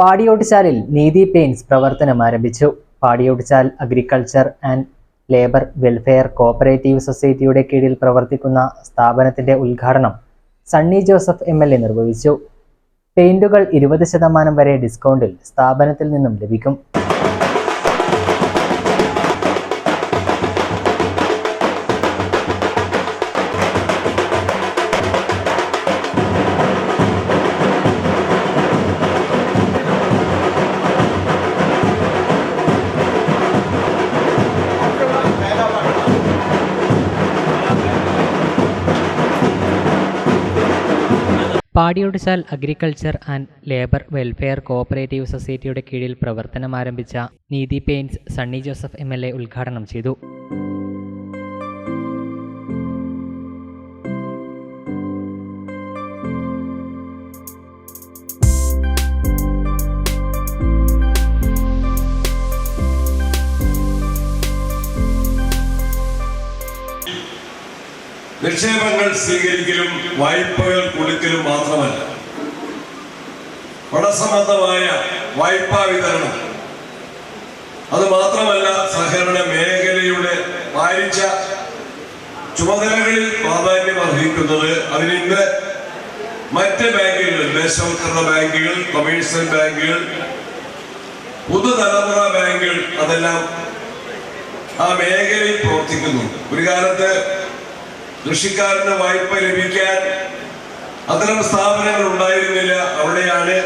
പാടിയോട്ടുചാലിൽ നീതി പെയിൻസ് പ്രവർത്തനം ആരംഭിച്ചു. Padiyottuchal agriculture and labour welfare cooperative സൊസൈറ്റിയുടെ കീഴിൽ പ്രവർത്തിക്കുന്ന സ്ഥാപനത്തിന്റെ ഉദ്ഘാടനം Sunny Joseph M L A നിർവഹിച്ചു. പെയിന്റുകൾ ഇരുപത് ശതമാനം വരെ ഡിസ്കൗണ്ടിൽ സ്ഥാപനത്തിൽ നിന്നും ലഭിക്കും. Padiyottuchal agriculture and labour welfare cooperative സൊസൈറ്റിയുടെ കീഴിൽ പ്രവർത്തനം ആരംഭിച്ച നീതി പെയിൻസ് സണ്ണി ജോസഫ് എ ഉദ്ഘാടനം ചെയ്തു. നിക്ഷേപങ്ങൾ സ്വീകരിക്കലും വായ്പകൾ കൊടുക്കലും മാത്രമല്ല. പടസംബന്ധമായ വായ്പാ വിതരണം. അത് മാത്രമല്ല സഹകരണ മേഖലയുടെ പാലിച്ച ചുമതലകളിൽ പ്രാധാന്യം അർഹിക്കുന്നത് അതിനിന്ന് മറ്റ് ബാങ്കുകൾ ദേശവൽക്കരണ ബാങ്കുകൾ കൊമേഴ്സ്യൽ ബാങ്കുകൾ പുതുതലമുറ ബാങ്കുകൾ അതെല്ലാം ആ മേഖലയിൽ പ്രവർത്തിക്കുന്നു. ഒരു കാലത്ത് കൃഷിക്കാരന് വായ്പ ലഭിക്കാൻ അത്തരം സ്ഥാപനങ്ങൾ ഉണ്ടായിരുന്നില്ല. അവിടെയാണ്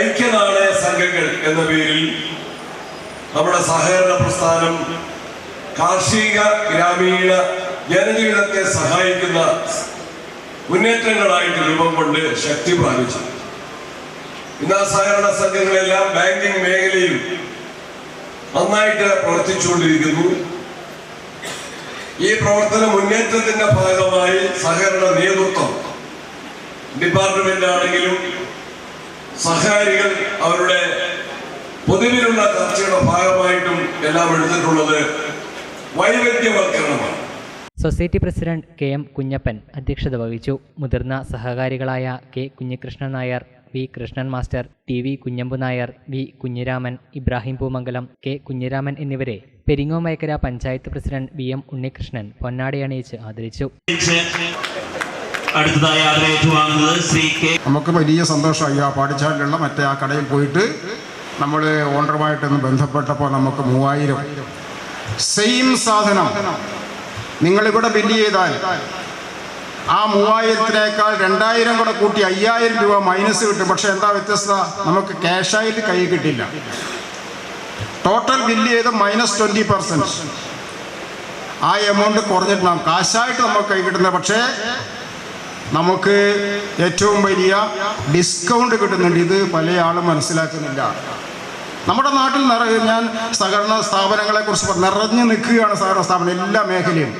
ഐക്യനാണയ സംഘങ്ങൾ എന്ന പേരിൽ നമ്മുടെ സഹകരണ പ്രസ്ഥാനം കാർഷിക ഗ്രാമീണ ജനജീവിതത്തെ സഹായിക്കുന്ന മുന്നേറ്റങ്ങളായിട്ട് രൂപം കൊണ്ട് ശക്തി പ്രാപിച്ചു. ഇന്ന് ആ സഹകരണ സംഘങ്ങളെല്ലാം ബാങ്കിംഗ് മേഖലയിൽ നന്നായിട്ട് പ്രവർത്തിച്ചുകൊണ്ടിരിക്കുന്നു. ഈ പ്രവർത്തന മുന്നേറ്റത്തിന്റെ ഭാഗമായി സഹകരണ നേതൃത്വം ഡിപ്പാർട്ട്മെന്റ് ആണെങ്കിലും സഹകാരികൾ അവരുടെ പൊതുവിലുള്ള ചർച്ചയുടെ ഭാഗമായിട്ടും എല്ലാം എടുത്തിട്ടുള്ളത് വൈവിധ്യവൽക്കരണമാണ്. Society president K M Kunhappan അധ്യക്ഷത വഹിച്ചു. മുതിർന്ന സഹകാരികളായ K Kunhikrishnan Nair V Krishnan master T V Kunhambu Nair V Kunhiraman Ibrahim Poomangalam K Kunhiraman എന്നിവരെ Peringomekkara panchayat president V M Unnikrishnan പൊന്നാടി അണിയിച്ച് ആദരിച്ചു. അടുത്തതായി ശ്രീ കെ. നമുക്ക് വലിയ സന്തോഷമായി ആ പാടിച്ചാലിലുള്ള മറ്റേ ആ കടയിൽ പോയിട്ട് നമ്മൾ ഓണറുമായിട്ടൊന്ന് ബന്ധപ്പെട്ടപ്പോൾ നമുക്ക് മൂവായിരം. സെയിം സാധനം നിങ്ങളിവിടെ ബില്ല് ചെയ്താൽ ആ മൂവായിരത്തിനേക്കാൾ രണ്ടായിരം കൂടെ കൂട്ടി അയ്യായിരം രൂപ മൈനസ് കിട്ടും. പക്ഷെ എന്താ വ്യത്യസ്തത? നമുക്ക് ക്യാഷായിട്ട് കൈ കിട്ടില്ല. ടോട്ടൽ ബില്ല് ചെയ്ത് മൈനസ് ട്വന്റി പെർസെന്റ് ആ എമൗണ്ട് കുറഞ്ഞിട്ടുണ്ടാകും കാശായിട്ട് നമുക്ക് കൈ കിട്ടുന്നത് പക്ഷേ നമുക്ക് ഏറ്റവും വലിയ ഡിസ്കൗണ്ട് കിട്ടുന്നുണ്ട്. ഇത് പല ആളും മനസ്സിലാക്കുന്നില്ല. നമ്മുടെ നാട്ടിൽ നിറ ഞാൻ സഹകരണ സ്ഥാപനങ്ങളെക്കുറിച്ച് നിറഞ്ഞു നിൽക്കുകയാണ് സഹകരണ സ്ഥാപനം എല്ലാ മേഖലയും.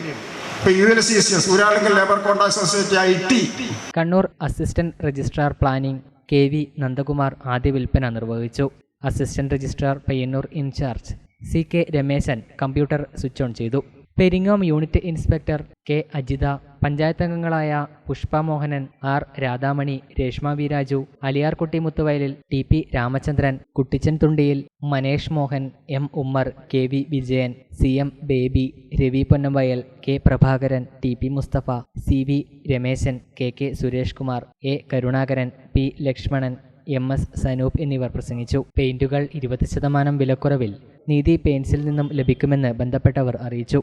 Labour contract Kannur assistant registrar planning K V Nandakumar ആദ്യ വിൽപ്പന നിർവഹിച്ചു. Assistant registrar Payyanur in charge C K Rameshan computer switch on ചെയ്തു. Peringome unit inspector K Ajitha panchayat അംഗങ്ങളായ Pushpa Mohanan R Radhamani Reshma V Raju Aliyarkutty Muthuvayalil T P Ramachandran Kuttichan Thundiyil Manesh Mohan M Ummer K V Vijayan C M Baby Ravi Ponnamvayal K Prabhakaran T P Musthafa C V Rameshan K K Suresh Kumar A Karunakaran P Lakshmanan M S Sanoop എന്നിവർ പ്രസംഗിച്ചു. പെയിന്റുകൾ ഇരുപത് ശതമാനം വിലക്കുറവിൽ നീതി പെയിൻസിൽ നിന്നും ലഭിക്കുമെന്ന് ബന്ധപ്പെട്ടവർ അറിയിച്ചു.